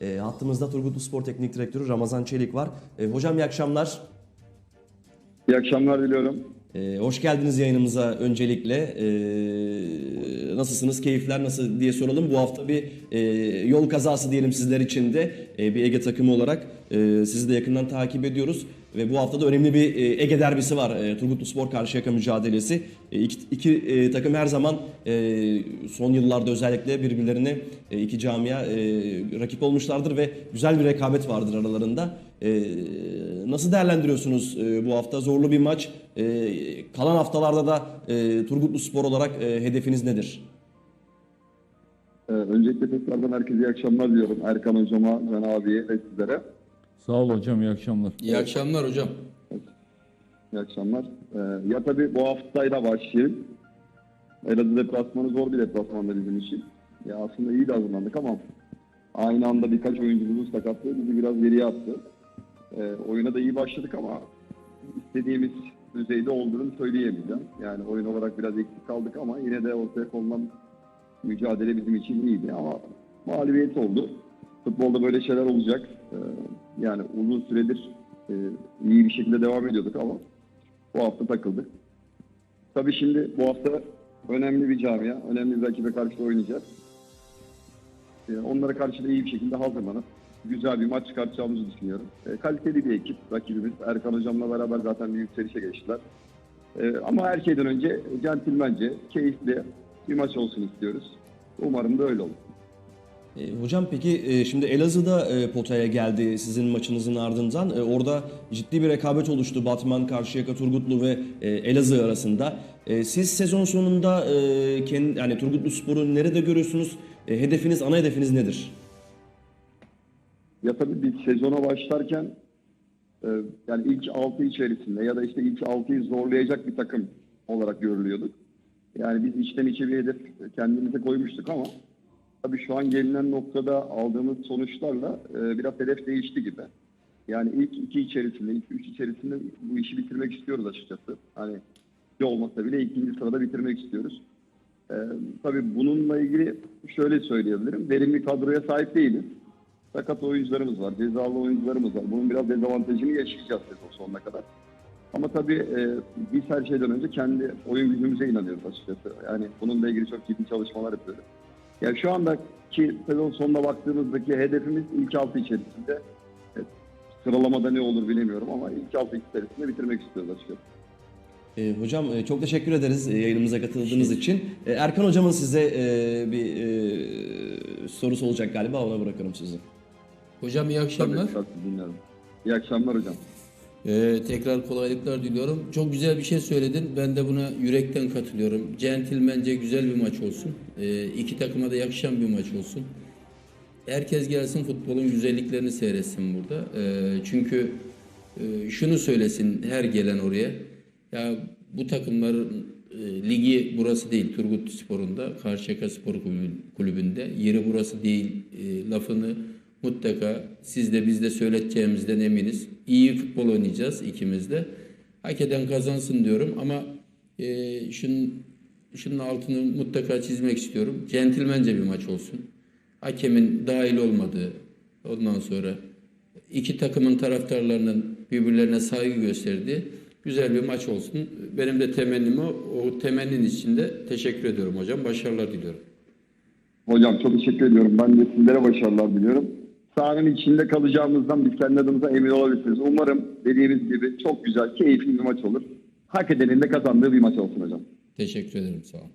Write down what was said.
E, hattımızda Turgutlu Spor Teknik Direktörü Ramazan Çelik var. E, hocam iyi akşamlar. İyi akşamlar diliyorum. E, hoş geldiniz yayınımıza öncelikle. E, nasılsınız, keyifler nasıl diye soralım. Bu hafta bir e, yol kazası diyelim sizler için de e, bir Ege takımı olarak e, sizi de yakından takip ediyoruz. Ve bu hafta da önemli bir e, Ege derbisi var. E, Turgutlu Spor Karşıyaka mücadelesi. E, iki, e, takım her zaman son yıllarda özellikle birbirlerine iki camia rakip olmuşlardır ve güzel bir rekabet vardır aralarında. Nasıl değerlendiriyorsunuz bu hafta? Zorlu bir maç. Kalan haftalarda da Turgutlu Spor olarak hedefiniz nedir? Öncelikle tekrardan herkese iyi akşamlar diliyorum. Erkan Hocama, Can abiye ve sizlere. Sağ ol hocam, iyi akşamlar. İyi akşamlar hocam. İyi akşamlar. Ee, ya tabii bu haftayla başlayayım. Elazığ deplasmanı zor bir deplasmandı bizim için. Ya aslında iyi de hazırlandık ama aynı anda birkaç oyuncumuzun sakatlığı bizi biraz geriye attı. Ee, oyuna da iyi başladık ama istediğimiz düzeyde olduğunu söyleyemeyeceğim. Yani oyun olarak biraz eksik kaldık ama yine de ortaya konulan mücadele bizim için iyiydi ama mağlubiyet oldu. Futbolda böyle şeyler olacak. Ee, yani uzun süredir e, iyi bir şekilde devam ediyorduk ama bu hafta takıldık. Tabii şimdi bu hafta önemli bir camia, önemli bir rakibe karşı oynayacağız. Ee, onlara karşı da iyi bir şekilde hazırlanıp güzel bir maç çıkartacağımızı düşünüyorum. Ee, kaliteli bir ekip rakibimiz. Erkan Hocam'la beraber zaten bir yükselişe geçtiler. Ama her şeyden önce centilmence, keyifli bir maç olsun istiyoruz. Umarım da öyle olur. E, hocam peki e, şimdi Elazığ'da e, potaya geldi sizin maçınızın ardından. E, orada ciddi bir rekabet oluştu Batman, Karşıyaka, Turgutlu ve Elazığ arasında. Siz sezon sonunda kendi, yani Turgutlu Spor'u nerede görüyorsunuz? Hedefiniz, ana hedefiniz nedir? Ya tabii biz sezona başlarken yani ilk 6 içerisinde ya da işte ilk 6'yı zorlayacak bir takım olarak görülüyorduk. Yani biz içten içe bir hedef kendimize koymuştuk ama tabii şu an gelinen noktada aldığımız sonuçlarla e, biraz hedef değişti gibi. Yani ilk iki içerisinde, ilk üç içerisinde bu işi bitirmek istiyoruz açıkçası. Hani bir olmasa bile ikinci sırada bitirmek istiyoruz. E, tabii bununla ilgili şöyle söyleyebilirim. Verimli kadroya sahip değiliz. Sakat oyuncularımız var, cezalı oyuncularımız var. Bunun biraz dezavantajını yaşayacağız sezon sonuna kadar. Ama tabii e, biz her şeyden önce kendi oyun gücümüze inanıyoruz açıkçası. Yani bununla ilgili çok ciddi çalışmalar yapıyoruz. Yani şu andaki sezon sonuna baktığımızdaki hedefimiz ilk altı içerisinde. E, sıralamada ne olur bilemiyorum ama ilk altı içerisinde bitirmek istiyoruz açıkçası. E, hocam e, çok teşekkür ederiz e, yayınımıza katıldığınız için. E, Erkan hocamın size e, bir e, sorusu olacak galiba ona bırakıyorum sizi. Hocam iyi Tabii, akşamlar. tabii, dinliyorum. İyi akşamlar hocam. Ee, tekrar kolaylıklar diliyorum. Çok güzel bir şey söyledin. Ben de buna yürekten katılıyorum. Centilmence güzel bir maç olsun. Ee, iki takıma da yakışan bir maç olsun. Herkes gelsin futbolun güzelliklerini seyretsin burada. Ee, çünkü e, şunu söylesin her gelen oraya. Ya bu takımların e, ligi burası değil Turgut Spor'unda, Karşıyaka Spor Kulübü- Kulübü'nde. Yeri burası değil e, lafını mutlaka siz de biz de söyleteceğimizden eminiz. İyi futbol oynayacağız ikimiz de. Hak eden kazansın diyorum ama e, şunun, şunun altını mutlaka çizmek istiyorum. Centilmence bir maç olsun. Hakemin dahil olmadığı, ondan sonra iki takımın taraftarlarının birbirlerine saygı gösterdiği güzel bir maç olsun. Benim de temennim o. O temennin için de teşekkür ediyorum hocam. Başarılar diliyorum. Hocam çok teşekkür ediyorum. Ben de sizlere başarılar diliyorum. Sahanın içinde kalacağımızdan biz kendi adımıza emin olabilirsiniz. Umarım dediğimiz gibi çok güzel, keyifli bir maç olur. Hak edenin de kazandığı bir maç olsun hocam. Teşekkür ederim. Sağ olun.